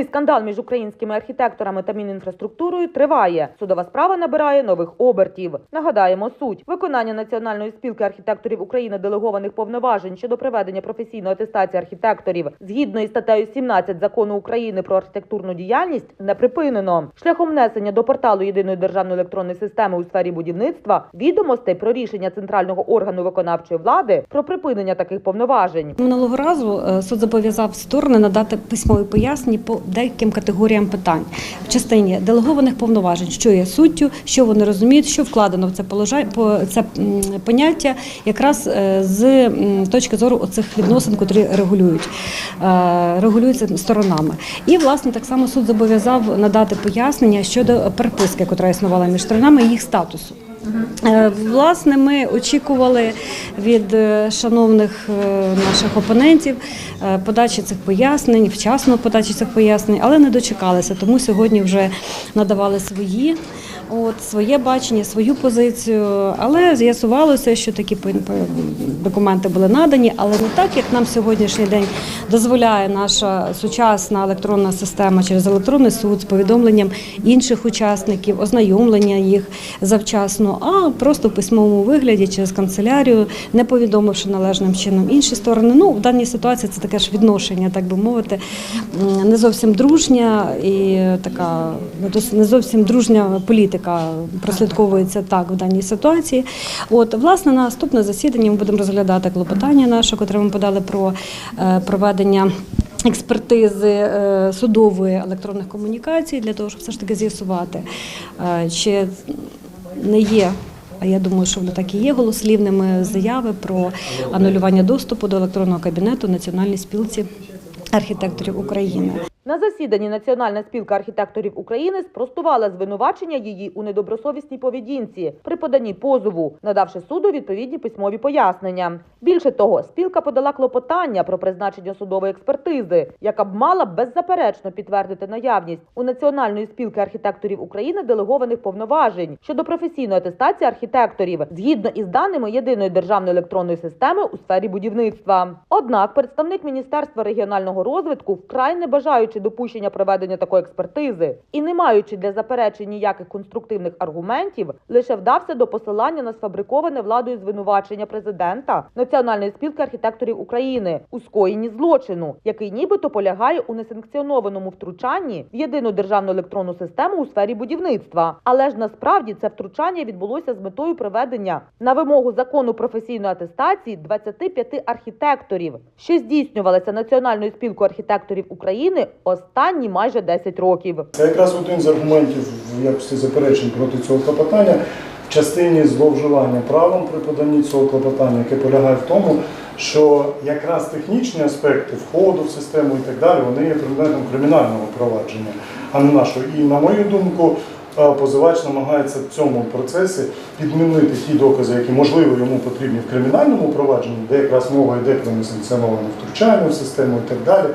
Гучний скандал між українськими архітекторами та Мінінфраструктурою триває. Судова справа набирає нових обертів. Нагадаємо суть виконання Національної спілки архітекторів України делегованих повноважень щодо проведення професійної атестації архітекторів згідно із статтею 17 закону України про архітектурну діяльність не припинено. Шляхом внесення до порталу єдиної державної електронної системи у сфері будівництва відомостей про рішення центрального органу виконавчої влади про припинення таких повноважень. Минулого разу е, суд зобов'язав сторони надати письмові пояснення по деяким категоріям питань в частині делегованих повноважень, що є суттю, що вони розуміють, що вкладено в це це поняття, якраз е, з точки зору оцих відносин, котрі регулюють е, регулюються сторонами. І власне так само суд зобов'язав надати пояснення щодо переписки, яка існувала між сторонами, і їх статусу. Е, Власне, ми очікували від е, шановних е, наших опонентів подачі цих пояснень, вчасно подачі цих пояснень, але не дочекалися. Тому сьогодні вже надавали свої. От своє бачення, свою позицію, але з'ясувалося, що такі документи були надані, але не так, як нам сьогоднішній день дозволяє наша сучасна електронна система через електронний суд з повідомленням інших учасників, ознайомлення їх завчасно, а просто в письмовому вигляді через канцелярію, не повідомивши належним чином інші сторони. Ну в даній ситуації це таке ж відношення, так би мовити, не зовсім дружня і така не зовсім дружня політика прослідковується так в даній ситуації. От власне на наступне засідання ми будемо розглядати клопотання наше, котре ми подали про е, проведення. Експертизи е, судової електронних комунікацій для того, щоб все ж таки з'ясувати, е, чи не є. А я думаю, що вони так і є голослівними заяви про анулювання доступу до електронного кабінету Національній спілці архітекторів України. На засіданні Національна спілка архітекторів України спростувала звинувачення її у недобросовісній поведінці при поданні позову, надавши суду відповідні письмові пояснення. Більше того, спілка подала клопотання про призначення судової експертизи, яка б мала беззаперечно підтвердити наявність у Національної спілки архітекторів України делегованих повноважень щодо професійної атестації архітекторів згідно із даними єдиної державної електронної системи у сфері будівництва. Однак представник Міністерства регіонального розвитку вкрай не бажаючи допущення проведення такої експертизи і не маючи для заперечень ніяких конструктивних аргументів, лише вдався до посилання на сфабриковане владою звинувачення президента Національної спілки архітекторів України у скоєнні злочину, який нібито полягає у несанкціонованому втручанні в єдину державну електронну систему у сфері будівництва. Але ж насправді це втручання відбулося з метою проведення на вимогу закону професійної атестації 25 архітекторів, що здійснювалися Національною спілкою архітекторів України останні майже 10 років. Це якраз один з аргументів якості заперечень проти цього клопотання в частині зловживання правом при поданні цього клопотання, яке полягає в тому, що якраз технічні аспекти входу в систему і так далі, вони є предметом кримінального провадження, а не нашого. І на мою думку, е, позивач намагається в цьому процесі підмінити ті докази, які можливо йому потрібні в кримінальному провадженні, де якраз мова йде про несанкціоноване втручання в систему і так далі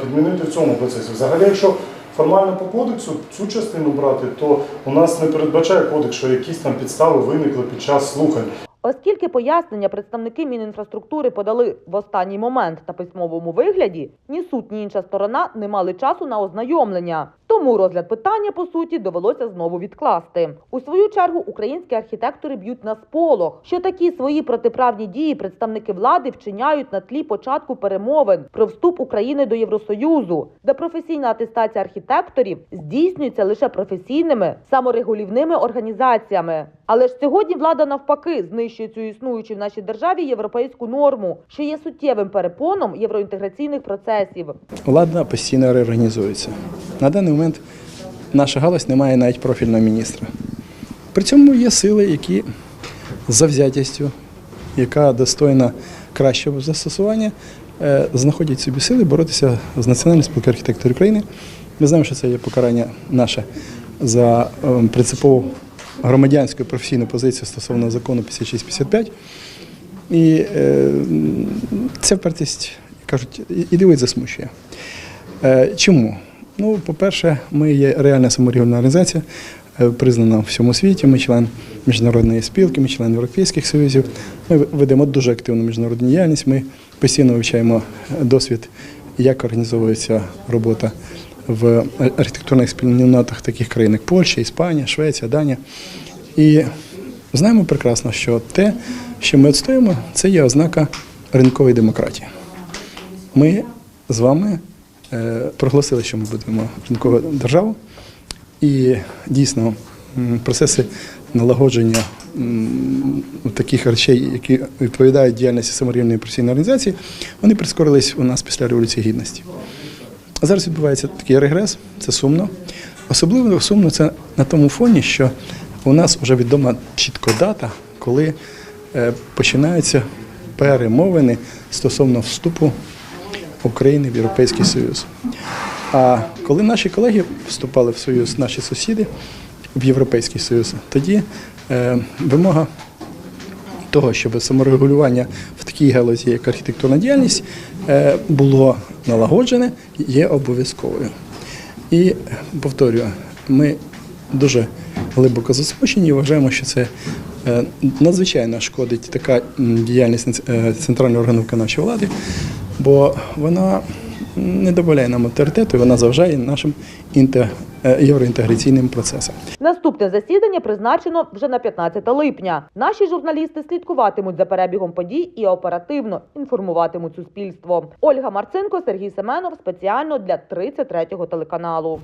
підмінити в цьому процесі. Взагалі, якщо формально по кодексу цю частину брати, то у нас не передбачає кодекс, що якісь там підстави виникли під час слухань. Оскільки пояснення представники Мінінфраструктури подали в останній момент та письмовому вигляді, ні суд, ні інша сторона не мали часу на ознайомлення. Тому розгляд питання по суті довелося знову відкласти. У свою чергу українські архітектори б'ють на сполох, що такі свої протиправні дії представники влади вчиняють на тлі початку перемовин про вступ України до Євросоюзу, де професійна атестація архітекторів здійснюється лише професійними саморегулівними організаціями. Але ж сьогодні влада навпаки знищує цю існуючу в нашій державі європейську норму, що є суттєвим перепоном євроінтеграційних процесів. Влада постійно реорганізується. На даний момент наша галузь не має навіть профільного міністра. При цьому є сили, які з завзятістю, яка достойна кращого застосування, е, знаходять собі сили боротися з Національною спілкою архітекторів України. Ми знаємо, що це є покарання наше за е, принципову громадянську професійну позицію стосовно закону 5655. І е, ця впертість, кажуть, і- дивить засмучує. Е, Чому? Ну, по-перше, ми є реальна саморегульна організація, е, признана в всьому світі. Ми член міжнародної спілки, ми член європейських союзів. Ми ведемо дуже активну міжнародну діяльність. Ми постійно вивчаємо досвід, як організовується робота в архітектурних спільнотах таких країн, як Польща, Іспанія, Швеція, Данія. І знаємо прекрасно, що те, що ми відстоїмо, це є ознака ринкової демократії. Ми з вами е, проголосили, що ми будемо ринкова держава, і дійсно процеси налагодження таких речей, які відповідають діяльності саморівної професійної організації, вони прискорились у нас після Революції Гідності. А зараз відбувається такий регрес, це сумно. Особливо сумно це на тому фоні, що у нас вже відома чітко дата, коли е, починаються перемовини стосовно вступу України в Європейський Союз. А коли наші колеги вступали в Союз, наші сусіди в Європейський Союз, тоді е, вимога того, щоб саморегулювання в такій галузі, як архітектурна діяльність, е, було налагоджене, є обов'язковою. І повторюю, ми дуже глибоко засмучені і вважаємо, що це е, надзвичайно шкодить така діяльність е, центрального органу виконавчої влади, бо вона не дозволяє нам авторитету, і вона заважає нашим інте- е, євроінтеграційним процесам. Наступне засідання призначено вже на 15 липня. Наші журналісти слідкуватимуть за перебігом подій і оперативно інформуватимуть суспільство. Ольга Марценко, Сергій Семенов спеціально для 33-го телеканалу.